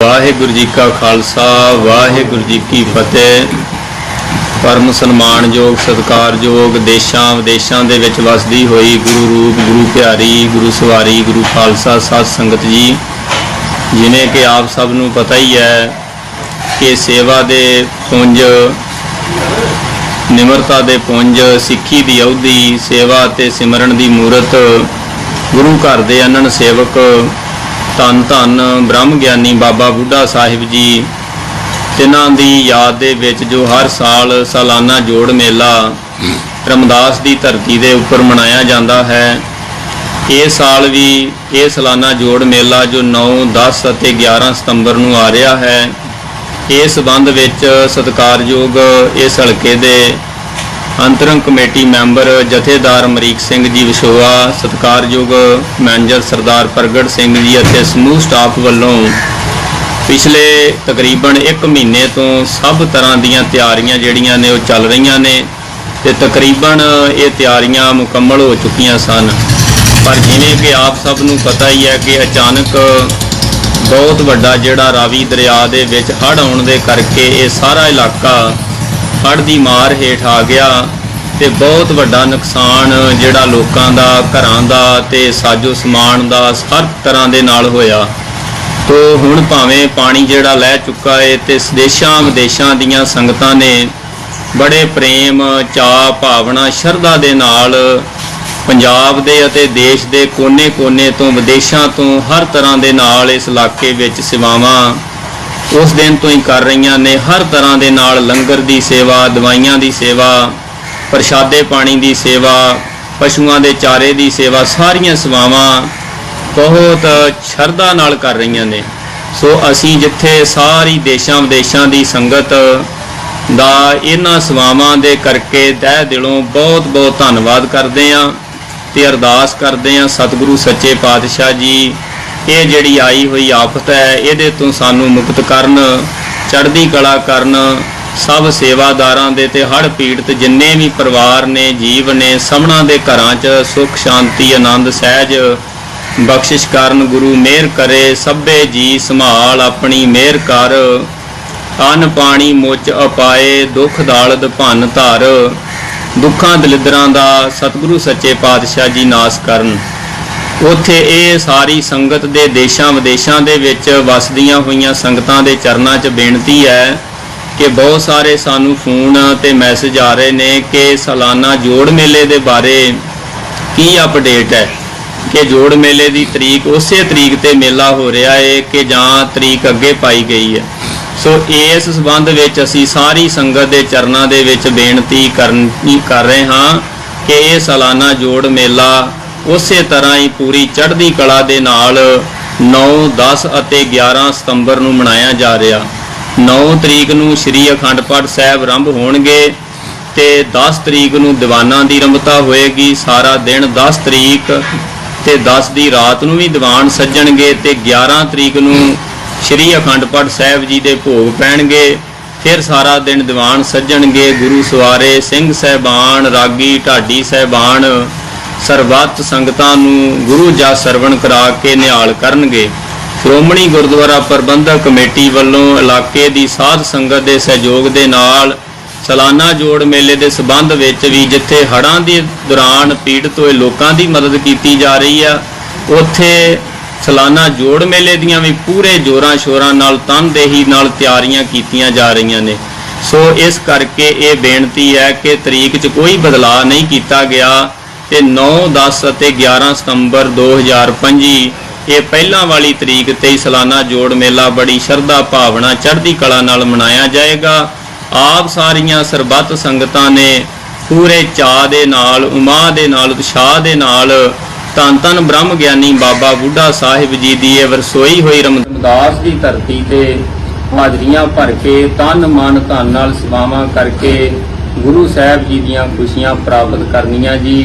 ਵਾਹਿਗੁਰੂ ਜੀ ਕਾ ਖਾਲਸਾ, ਵਾਹਿਗੁਰੂ ਜੀ ਕੀ ਫਤਿਹ। ਪਰਮ ਸਨਮਾਨਯੋਗ, ਸਤਿਕਾਰਯੋਗ ਦੇਸ਼ਾਂ ਵਿਦੇਸ਼ਾਂ ਦੇ ਵਿੱਚ ਵਸਦੀ ਹੋਈ ਗੁਰੂ ਰੂਪ, ਗੁਰੂ ਪਿਆਰੀ, ਗੁਰੂ ਸਵਾਰੀ, ਗੁਰੂ ਖਾਲਸਾ ਸਾਧ ਸੰਗਤ ਜੀ ਜਿਵੇਂ ਕਿ ਆਪ ਸਭ ਨੂੰ ਪਤਾ ਹੀ ਹੈ ਕਿ ਸੇਵਾ ਦੇ ਪੁੰਜ, ਨਿਮਰਤਾ ਦੇ ਪੁੰਜ, ਸਿੱਖੀ ਦੀ ਅਉਧੀ ਸੇਵਾ ਤੇ ਸਿਮਰਨ ਦੀ ਮੂਰਤ ਗੁਰੂ ਘਰ ਦੇ ਅਨਨ ਸੇਵਕ ਧੰਨ ਧੰਨ ਬ੍ਰਹਮ ਗਿਆਨੀ ਬਾਬਾ ਬੁੱਢਾ ਸਾਹਿਬ ਜੀ ਜਿਨ੍ਹਾਂ ਦੀ ਯਾਦ ਦੇ ਵਿੱਚ ਜੋ ਹਰ ਸਾਲ ਸਾਲਾਨਾ ਜੋੜ ਮੇਲਾ ਰਮਦਾਸ ਦੀ ਧਰਤੀ ਦੇ ਉੱਪਰ ਮਨਾਇਆ ਜਾਂਦਾ ਹੈ। ਇਸ ਸਾਲ ਵੀ ਇਹ ਸਾਲਾਨਾ ਜੋੜ ਮੇਲਾ ਜੋ 9 10 ਅਤੇ 11 ਸਤੰਬਰ ਨੂੰ ਆ ਰਿਹਾ ਹੈ। ਇਸ ਸੰਬੰਧ ਵਿੱਚ ਸਤਿਕਾਰਯੋਗ ਇਸ ਹਲਕੇ ਦੇ ਅੰਤਰੰਗ ਕਮੇਟੀ ਮੈਂਬਰ ਜਥੇਦਾਰ ਅਮਰੀਕ ਸਿੰਘ ਜੀ ਵਿਸ਼ੋਆ, ਸਤਿਕਾਰਯੋਗ ਮੈਨੇਜਰ ਸਰਦਾਰ ਪ੍ਰਗਟ ਸਿੰਘ ਜੀ ਅਤੇ ਸਮੂਹ ਸਟਾਫ ਵੱਲੋਂ ਪਿਛਲੇ ਤਕਰੀਬਨ 1 ਮਹੀਨੇ ਤੋਂ ਸਭ ਤਰ੍ਹਾਂ ਦੀਆਂ ਤਿਆਰੀਆਂ ਜਿਹੜੀਆਂ ਨੇ ਉਹ ਚੱਲ ਰਹੀਆਂ ਨੇ ਤੇ ਤਕਰੀਬਨ ਇਹ ਤਿਆਰੀਆਂ ਮੁਕੰਮਲ ਹੋ ਚੁੱਕੀਆਂ ਸਨ। ਪਰ ਜਿਵੇਂ ਕਿ ਆਪ ਸਭ ਨੂੰ ਪਤਾ ਹੀ ਹੈ ਕਿ ਅਚਾਨਕ ਬਹੁਤ ਵੱਡਾ ਜਿਹੜਾ ਰਾਵੀ ਦਰਿਆ ਦੇ ਵਿੱਚ ਹੜ੍ਹ ਆਉਣ ਦੇ ਕਰਕੇ ਇਹ ਸਾਰਾ ਇਲਾਕਾ ਹੜ੍ਹ ਦੀ ਮਾਰ ਹੇਠ ਆ ਗਿਆ ਤੇ ਬਹੁਤ ਵੱਡਾ ਨੁਕਸਾਨ ਜਿਹੜਾ ਲੋਕਾਂ ਦਾ, ਘਰਾਂ ਦਾ ਤੇ ਸਾਜੋ ਸਮਾਨ ਦਾ ਹਰ ਤਰ੍ਹਾਂ ਦੇ ਨਾਲ ਹੋਇਆ। ਤੋ ਹੁਣ ਭਾਵੇਂ ਪਾਣੀ ਜਿਹੜਾ ਲੈ ਚੁੱਕਾ ਏ ਤੇ ਦੇਸ਼ਾਂ ਵਿਦੇਸ਼ਾਂ ਦੀਆਂ ਸੰਗਤਾਂ ਨੇ ਬੜੇ ਪ੍ਰੇਮ, ਚਾਅ, ਭਾਵਨਾ, ਸ਼ਰਧਾ ਦੇ ਨਾਲ ਪੰਜਾਬ ਦੇ ਅਤੇ ਦੇਸ਼ ਦੇ ਕੋਨੇ-ਕੋਨੇ ਤੋਂ, ਵਿਦੇਸ਼ਾਂ ਤੋਂ ਹਰ ਤਰ੍ਹਾਂ ਦੇ ਨਾਲ ਇਸ ਇਲਾਕੇ ਵਿੱਚ ਸੇਵਾਵਾਂ ਉਸ ਦਿਨ ਤੋਂ ਹੀ ਕਰ ਰਹੀਆਂ ਨੇ ਹਰ ਤਰ੍ਹਾਂ ਦੇ ਨਾਲ ਲੰਗਰ ਦੀ ਸੇਵਾ, ਦਵਾਈਆਂ ਦੀ ਸੇਵਾ, ਪ੍ਰਸ਼ਾਦੇ ਪਾਣੀ ਦੀ ਸੇਵਾ, ਪਸ਼ੂਆਂ ਦੇ ਚਾਰੇ ਦੀ ਸੇਵਾ, ਸਾਰੀਆਂ ਸੇਵਾਵਾਂ ਬਹੁਤ ਸ਼ਰਧਾ ਨਾਲ ਕਰ ਰਹੀਆਂ ਨੇ। ਸੋ ਅਸੀਂ ਜਿੱਥੇ ਸਾਰੀ ਦੇਸ਼ਾਂ ਵਿਦੇਸ਼ਾਂ ਦੀ ਸੰਗਤ ਦਾ ਇਹਨਾਂ ਸੇਵਾਵਾਂ ਦੇ ਕਰਕੇ ਤਹਿ ਦਿਲੋਂ ਬਹੁਤ ਬਹੁਤ ਧੰਨਵਾਦ ਕਰਦੇ ਆਂ ਤੇ ਅਰਦਾਸ ਕਰਦੇ ਆਂ ਸਤਿਗੁਰੂ ਸੱਚੇ ਪਾਤਸ਼ਾਹ ਜੀ ਇਹ ਜਿਹੜੀ ਆਈ ਹੋਈ ਆਫਤ ਹੈ, ਇਹਦੇ ਤੋਂ ਸਾਨੂੰ ਮੁਕਤ ਕਰਨ, ਚੜ੍ਹਦੀ ਕਲਾ ਕਰਨ, ਸਭ ਸੇਵਾਦਾਰਾਂ ਦੇ ਤੇ ਹੜ ਪੀੜਤ ਜਿੰਨੇ ਵੀ ਪਰਿਵਾਰ ਨੇ, ਜੀਵ ਨੇ, ਸਭਨਾਂ ਦੇ ਘਰਾਂ 'ਚ ਸੁਖ, ਸ਼ਾਂਤੀ, ਆਨੰਦ, ਸਹਿਜ ਬਖਸ਼ਿਸ਼ ਕਰਨ, ਗੁਰੂ ਮਿਹਰ ਕਰੇ, ਸਭੇ ਜੀ ਸੰਭਾਲ, ਆਪਣੀ ਮਿਹਰ ਕਰ। ਅੰਨ ਪਾਣੀ ਮੁੱਚ ਅਪਾਏ, ਦੁੱਖ ਦਾਲਦ ਭੰਨ ਧਰ। ਦੁੱਖਾਂ ਦਲਿਦਰਾਂ ਦਾ ਸਤਿਗੁਰੂ ਸੱਚੇ ਪਾਤਸ਼ਾਹ ਜੀ ਨਾਸ ਕਰਨ। ਉੱਥੇ ਇਹ ਸਾਰੀ ਸੰਗਤ ਦੇ ਦੇਸ਼ਾਂ ਵਿਦੇਸ਼ਾਂ ਦੇ ਵਿੱਚ ਵਸਦੀਆਂ ਹੋਈਆਂ ਸੰਗਤਾਂ ਦੇ ਚਰਨਾਂ 'ਚ ਬੇਨਤੀ ਹੈ ਕਿ ਬਹੁਤ ਸਾਰੇ ਸਾਨੂੰ ਫੋਨ ਤੇ ਮੈਸੇਜ ਆ ਰਹੇ ਨੇ ਕਿ ਸਾਲਾਨਾ ਜੋੜ ਮੇਲੇ ਦੇ ਬਾਰੇ ਕੀ ਅਪਡੇਟ ਹੈ? ਕਿ ਜੋੜ ਮੇਲੇ ਦੀ ਤਰੀਕ, ਉਸੇ ਤਰੀਕ ਤੇ ਮੇਲਾ ਹੋ ਰਿਹਾ ਹੈ ਕਿ ਜਾਂ ਤਰੀਕ ਅੱਗੇ ਪਾਈ ਗਈ ਹੈ। ਸੋ ਇਸ ਸਬੰਧ ਵਿੱਚ ਅਸੀਂ ਸਾਰੀ ਸੰਗਤ ਦੇ ਚਰਨਾਂ ਦੇ ਵਿੱਚ ਬੇਨਤੀ ਕਰਨ, ਕਰ ਰਹੇ ਹਾਂ ਕਿ ਇਹ ਸਾਲਾਨਾ ਜੋੜ ਮੇਲਾ ਉਸੇ ਤਰ੍ਹਾਂ ਹੀ ਪੂਰੀ ਚੜ੍ਹਦੀ ਕਲਾ ਦੇ ਨਾਲ 9 10 ਅਤੇ 11 ਸਤੰਬਰ ਨੂੰ ਮਨਾਇਆ ਜਾ ਰਿਹਾ। 9 ਤਰੀਕ ਨੂੰ ਸ੍ਰੀ ਅਖੰਡ ਪਾਠ ਸਾਹਿਬ ਆਰੰਭ ਹੋਣਗੇ ਤੇ 10 ਤਰੀਕ ਨੂੰ ਦੀਵਾਨਾਂ ਦੀ ਰੰਭਤਾ ਹੋਏਗੀ। ਸਾਰਾ ਦਿਨ 10 ਤਰੀਕ ਤੇ 10 ਦੀ ਰਾਤ ਨੂੰ ਵੀ ਦੀਵਾਨ ਸੱਜਣਗੇ ਤੇ 11 ਤਰੀਕ ਨੂੰ ਸ੍ਰੀ ਅਖੰਡ ਪਾਠ ਸਾਹਿਬ ਜੀ ਦੇ ਭੋਗ ਪੈਣਗੇ। ਫਿਰ ਸਾਰਾ ਦਿਨ ਦੀਵਾਨ ਸੱਜਣਗੇ। ਗੁਰੂ ਸਵਾਰੇ ਸਿੰਘ ਸਹਿਬਾਨ, ਰਾਗੀ ਢਾਡੀ ਸਹਿਬਾਨ ਸਰਬੱਤ ਸੰਗਤਾਂ ਨੂੰ ਗੁਰੂ ਜਾ ਸਰਵਣ ਕਰਾ ਕੇ ਨਿਹਾਲ ਕਰਨਗੇ। ਸ਼੍ਰੋਮਣੀ ਗੁਰਦੁਆਰਾ ਪ੍ਰਬੰਧਕ ਕਮੇਟੀ ਵੱਲੋਂ ਇਲਾਕੇ ਦੀ ਸਾਧ ਸੰਗਤ ਦੇ ਸਹਿਯੋਗ ਦੇ ਨਾਲ ਸਾਲਾਨਾ ਜੋੜ ਮੇਲੇ ਦੇ ਸਬੰਧ ਵਿੱਚ ਵੀ ਜਿੱਥੇ ਹੜ੍ਹਾਂ ਦੇ ਦੌਰਾਨ ਪੀੜਤ ਹੋਏ ਲੋਕਾਂ ਦੀ ਮਦਦ ਕੀਤੀ ਜਾ ਰਹੀ ਆ, ਉੱਥੇ ਸਾਲਾਨਾ ਜੋੜ ਮੇਲੇ ਦੀਆਂ ਵੀ ਪੂਰੇ ਜੋਰਾਂ ਸ਼ੋਰਾਂ ਨਾਲ ਤਨਦੇਹੀ ਨਾਲ ਤਿਆਰੀਆਂ ਕੀਤੀਆਂ ਜਾ ਰਹੀਆਂ ਨੇ। ਸੋ ਇਸ ਕਰਕੇ ਇਹ ਬੇਨਤੀ ਹੈ ਕਿ ਤਰੀਕ 'ਚ ਕੋਈ ਬਦਲਾਅ ਨਹੀਂ ਕੀਤਾ ਗਿਆ। ਤੇ 9 10 ਅਤੇ 11 ਸਤੰਬਰ 2025 ਇਹ ਪਹਿਲਾਂ ਵਾਲੀ ਤਰੀਕ ਤੇ ਸਾਲਾਨਾ ਜੋੜ ਮੇਲਾ ਬੜੀ ਸ਼ਰਧਾ ਭਾਵਨਾ ਚੜ੍ਹਦੀ ਕਲਾ ਨਾਲ ਮਨਾਇਆ ਜਾਏਗਾ। ਆਪ ਸਾਰੀਆਂ ਸਰਬੱਤ ਸੰਗਤਾਂ ਨੇ ਪੂਰੇ ਚਾਅ ਦੇ ਨਾਲ ਉਮਾ ਦੇ ਨਾਲ, ਉਤਸ਼ਾਹ ਦੇ ਨਾਲ ਧੰਨ ਧੰਨ ਬ੍ਰਹਮ ਗਿਆਨੀ ਬਾਬਾ ਬੁੱਢਾ ਸਾਹਿਬ ਜੀ ਦੀ ਇਹ ਵਰਸੋਈ ਹੋਈ ਰਮਦਾਸ ਦੀ ਧਰਤੀ ਤੇ ਹਾਜ਼ਰੀਆਂ ਭਰ ਕੇ ਤਨ ਮਨ ਧਨ ਨਾਲ ਸੇਵਾਵਾਂ ਕਰਕੇ ਗੁਰੂ ਸਾਹਿਬ ਜੀ ਦੀਆਂ ਖੁਸ਼ੀਆਂ ਪ੍ਰਾਪਤ ਕਰਨੀਆਂ ਜੀ।